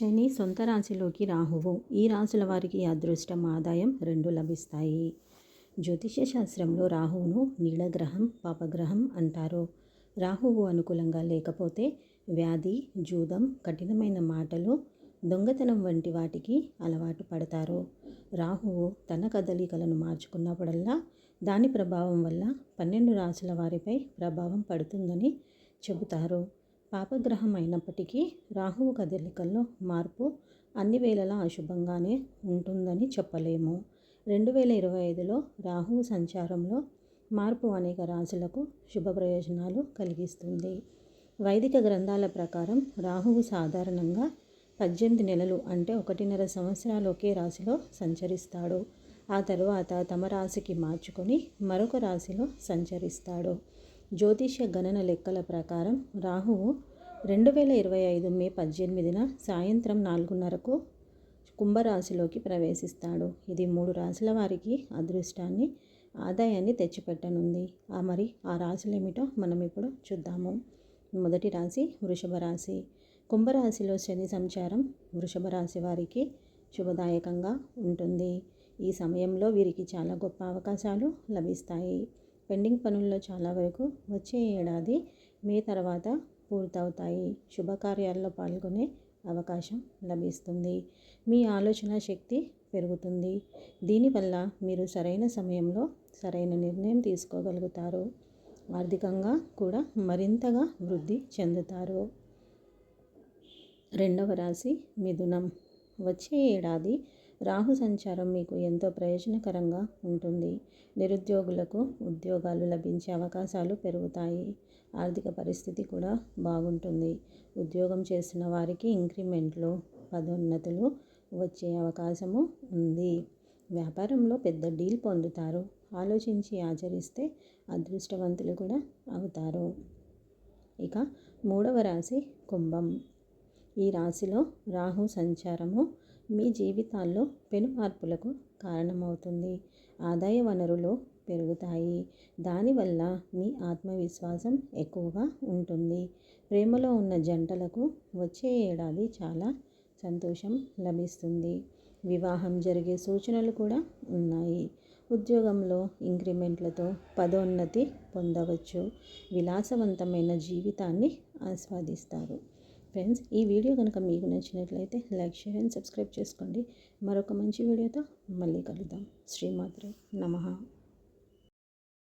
శని సొంత రాశిలోకి రాహువు. ఈ రాశుల వారికి అదృష్టం ఆదాయం రెండు లభిస్తాయి. జ్యోతిష్య శాస్త్రంలో రాహువును నీలగ్రహం పాపగ్రహం అంటారు. రాహువు అనుకూలంగా లేకపోతే వ్యాధి జూదం కఠినమైన మాటలు దొంగతనం వంటి వాటికి అలవాటు పడతారు. రాహువు తన కదలికలను మార్చుకున్నప్పుడల్లా దాని ప్రభావం వల్ల పన్నెండు రాశుల వారిపై ప్రభావం పడుతుందని చెబుతారు. పాపగ్రహం అయినప్పటికీ రాహువు కదలికల్లో మార్పు అన్ని వేళలా అశుభంగానే ఉంటుందని చెప్పలేము. రెండు వేల ఇరవై ఐదులో రాహువు సంచారంలో మార్పు అనేక రాశులకు శుభ ప్రయోజనాలు కలిగిస్తుంది. వైదిక గ్రంథాల ప్రకారం రాహువు సాధారణంగా పద్దెనిమిది నెలలు అంటే ఒకటిన్నర సంవత్సరాలు ఒకే రాశిలో సంచరిస్తాడు. ఆ తరువాత తమ రాశికి మార్చుకొని మరొక రాశిలో సంచరిస్తాడు. జ్యోతిష్య గణన లెక్కల ప్రకారం రాహువు రెండు వేల ఇరవై ఐదు మే పద్దెనిమిదిన సాయంత్రం నాలుగున్నరకు కుంభరాశిలోకి ప్రవేశిస్తాడు. ఇది మూడు రాశుల వారికి అదృష్టాన్ని ఆదాయాన్ని తెచ్చిపెట్టనుంది. ఆ మరి ఆ రాశులు ఏమిటో మనం ఇప్పుడు చూద్దాము. మొదటి రాశి వృషభ రాశి. కుంభరాశిలో శని సంచారం వృషభ రాశి వారికి శుభదాయకంగా ఉంటుంది. ఈ సమయంలో వీరికి చాలా గొప్ప అవకాశాలు లభిస్తాయి. పెండింగ్ పనుల్లో చాలా వరకు వచ్చే ఏడాది మే తర్వాత పూర్తవుతాయి. శుభకార్యాల్లో పాల్గొనే అవకాశం లభిస్తుంది. మీ ఆలోచన శక్తి పెరుగుతుంది. దీనివల్ల మీరు సరైన సమయంలో సరైన నిర్ణయం తీసుకోగలుగుతారు. ఆర్థికంగా కూడా మరింతగా వృద్ధి చెందుతారు. రెండవ రాశి మిథునం. వచ్చే ఏడాది రాహు సంచారం మీకు ఎంతో ప్రయోజనకరంగా ఉంటుంది. నిరుద్యోగులకు ఉద్యోగాలు లభించే అవకాశాలు పెరుగుతాయి. ఆర్థిక పరిస్థితి కూడా బాగుంటుంది. ఉద్యోగం చేసిన వారికి ఇంక్రిమెంట్లు పదోన్నతులు వచ్చే అవకాశము ఉంది. వ్యాపారంలో పెద్ద డీల్ పొందుతారు. ఆలోచించి ఆచరిస్తే అదృష్టవంతులు కూడా అవుతారు. ఇక మూడవ రాశి కుంభం. ఈ రాశిలో రాహు సంచారము మీ జీవితాల్లో పెను మార్పులకు కారణమవుతుంది. ఆదాయ వనరులు పెరుగుతాయి. దానివల్ల మీ ఆత్మవిశ్వాసం ఎక్కువగా ఉంటుంది. ప్రేమలో ఉన్న జంటలకు వచ్చే ఏడాది చాలా సంతోషం లభిస్తుంది. వివాహం జరిగే సూచనలు కూడా ఉన్నాయి. ఉద్యోగంలో ఇంక్రిమెంట్లతో పదోన్నతి పొందవచ్చు. విలాసవంతమైన జీవితాన్ని ఆస్వాదిస్తారు. ఫ్రెండ్స్ ఈ వీడియో కనుక మీకు నచ్చినట్లయితే లైక్ షేర్ అండ్ సబ్స్క్రైబ్ చేసుకోండి. మరొక మంచి వీడియోతో మళ్ళీ కలుద్దాం. శ్రీమాత్రే నమ.